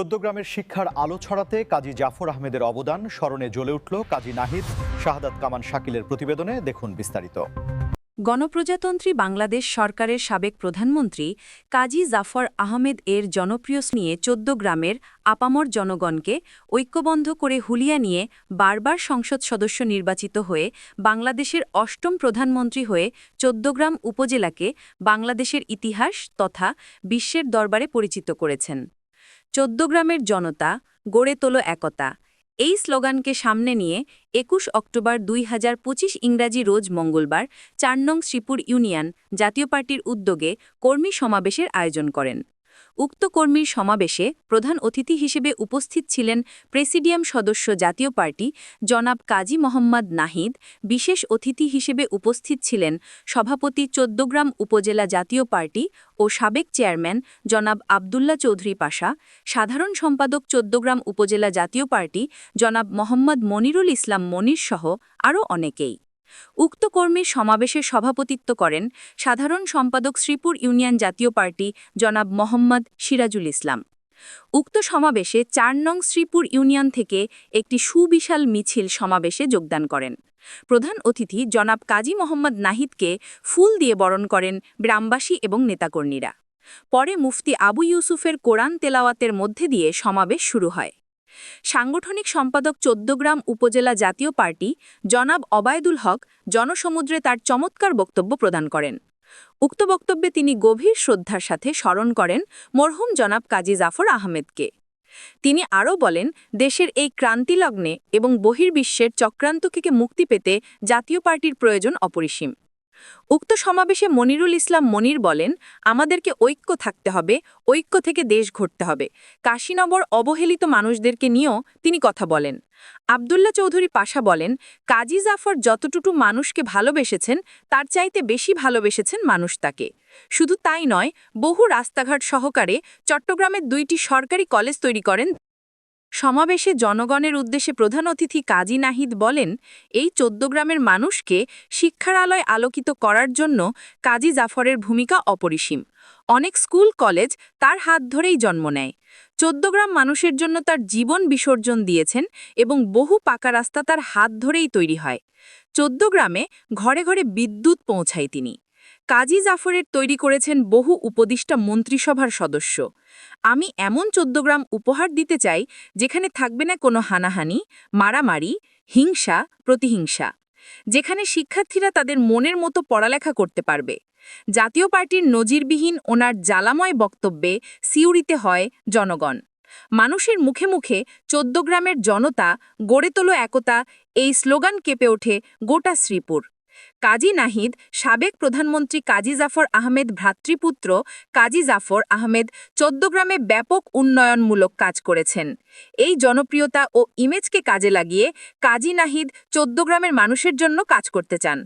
চোদ্দগ্রামের শিক্ষার আলো ছড়াতে কাজী জাফর আহমেদের অবদান স্মরণে জ্বলে উঠল কাজী নাহিদ। শাহাদাত কামান শাকিলের প্রতিবেদনে দেখুন বিস্তারিত। গণপ্রজাতন্ত্রী বাংলাদেশ সরকারের সাবেক প্রধানমন্ত্রী কাজী জাফর আহমেদ এর জনপ্রিয় নিয়ে চোদ্দ গ্রামের আপামর জনগণকে ঐক্যবদ্ধ করে হুলিয়া নিয়ে বারবার সংসদ সদস্য নির্বাচিত হয়ে বাংলাদেশের অষ্টম প্রধানমন্ত্রী হয়ে চোদ্দগ্রাম উপজেলাকে বাংলাদেশের ইতিহাস তথা বিশ্বের দরবারে পরিচিত করেছেন। চোদ্দগ্রামের জনতা গড়ে তোলো একতা। এই স্লোগানকে সামনে নিয়ে একুশ অক্টোবর দুই হাজার পঁচিশ ইংরাজি রোজ মঙ্গলবার চার নং শ্রীপুর ইউনিয়ন জাতীয় পার্টির উদ্যোগে কর্মী সমাবেশের আয়োজন করেন। উক্ত কর্মীর সমাবেশে প্রধান অতিথি হিসেবে উপস্থিত ছিলেন প্রেসিডিয়াম সদস্য জাতীয় পার্টি জনাব কাজী মোহাম্মদ নাহিদ, বিশেষ অতিথি হিসেবে উপস্থিত ছিলেন সভাপতি চোদ্দগ্রাম উপজেলা জাতীয় পার্টি ও সাবেক চেয়ারম্যান জনাব আবদুল্লা চৌধুরী পাশা, সাধারণ সম্পাদক চোদ্দগ্রাম উপজেলা জাতীয় পার্টি জনাব মোহাম্মদ মনিরুল ইসলাম মনির সহ আরও অনেকেই। উক্ত কর্মীর সমাবেশে সভাপতিত্ব করেন সাধারণ সম্পাদক শ্রীপুর ইউনিয়ন জাতীয় পার্টি জনাব মোহাম্মদ সিরাজুল ইসলাম। উক্ত সমাবেশে চার নং শ্রীপুর ইউনিয়ন থেকে একটি সুবিশাল মিছিল সমাবেশে যোগদান করেন। প্রধান অতিথি জনাব কাজী মোহাম্মদ নাহিদকে ফুল দিয়ে বরণ করেন গ্রামবাসী এবং নেতাকর্মীরা। পরে মুফতি আবু ইউসুফের কোরআন তেলাওয়াতের মধ্যে দিয়ে সমাবেশ শুরু হয়। সাংগঠনিক সম্পাদক চোদ্দগ্রাম উপজেলা জাতীয় পার্টি জনাব অবায়দুল হক জনসমুদ্রে তার চমৎকার বক্তব্য প্রদান করেন। উক্ত বক্তব্যে তিনি গভীর শ্রদ্ধার সাথে স্মরণ করেন মরহুম জনাব কাজী জাফর আহমেদকে। তিনি আরও বলেন, দেশের এই ক্রান্তিলগ্নে এবং বহির্বিশ্বের চক্রান্ত থেকে মুক্তি পেতে জাতীয় পার্টির প্রয়োজন অপরিসীম। উক্ত সমাবেশে মনিরুল ইসলাম মনির বলেন, আমাদেরকে ঐক্য থাকতে হবে, ঐক্য থেকে দেশ ঘটতে হবে। কাশীনগর অবহেলিত মানুষদেরকে নিয়েও তিনি কথা বলেন। আবদুল্লা চৌধুরী পাশা বলেন, কাজী জাফর যতটুকু মানুষকে ভালোবেসেছেন, তার চাইতে বেশি ভালোবেসেছেন মানুষ তাকে। শুধু তাই নয়, বহু রাস্তাঘাট সহকারে চট্টগ্রামের দুইটি সরকারি কলেজ তৈরি করেন সমাবেশে জনগণের উদ্দেশ্যে প্রধান অতিথি কাজী নাহিদ বলেন, এই চোদ্দগ্রামের মানুষকে শিক্ষার আলোয় আলোকিত করার জন্য কাজী জাফরের ভূমিকা অপরিসীম। অনেক স্কুল, কলেজ তার হাত ধরেই জন্ম নেয়। চোদ্দগ্রাম মানুষের জন্য তার জীবন বিসর্জন দিয়েছেন এবং বহু পাকা রাস্তা তার হাত ধরেই তৈরি হয়। চোদ্দগ্রামে ঘরে ঘরে বিদ্যুৎ পৌঁছায় তিনি। কাজী জাফরের তৈরি করেছেন বহু উপদিষ্টা মন্ত্রিসভার সদস্য। আমি এমন চোদ্দগ্রাম উপহার দিতে চাই, যেখানে থাকবে না কোনো হানাহানি, মারামারি, হিংসা, প্রতিহিংসা, যেখানে শিক্ষার্থীরা তাদের মনের মতো পড়ালেখা করতে পারবে। জাতীয় পার্টির নজিরবিহীন ওনার জ্বালাময় বক্তব্যে সিউড়িতে হয় জনগণ। মানুষের মুখে মুখে চোদ্দগ্রামের জনতা গড়ে তোলো একতা, এই স্লোগান কেঁপে ওঠে গোটা শ্রীপুর। কাজী নাহিদ, সাবেক প্রধানমন্ত্রী কাজী জাফর আহমেদ ভ্রাতৃপুত্র কাজী জাফর আহমেদ চোদ্দগ্রামে ব্যাপক উন্নয়নমূলক কাজ করেছেন। এই জনপ্রিয়তা ও ইমেজকে কাজে লাগিয়ে কাজী নাহিদ চোদ্দগ্রামের মানুষের জন্য কাজ করতে চান।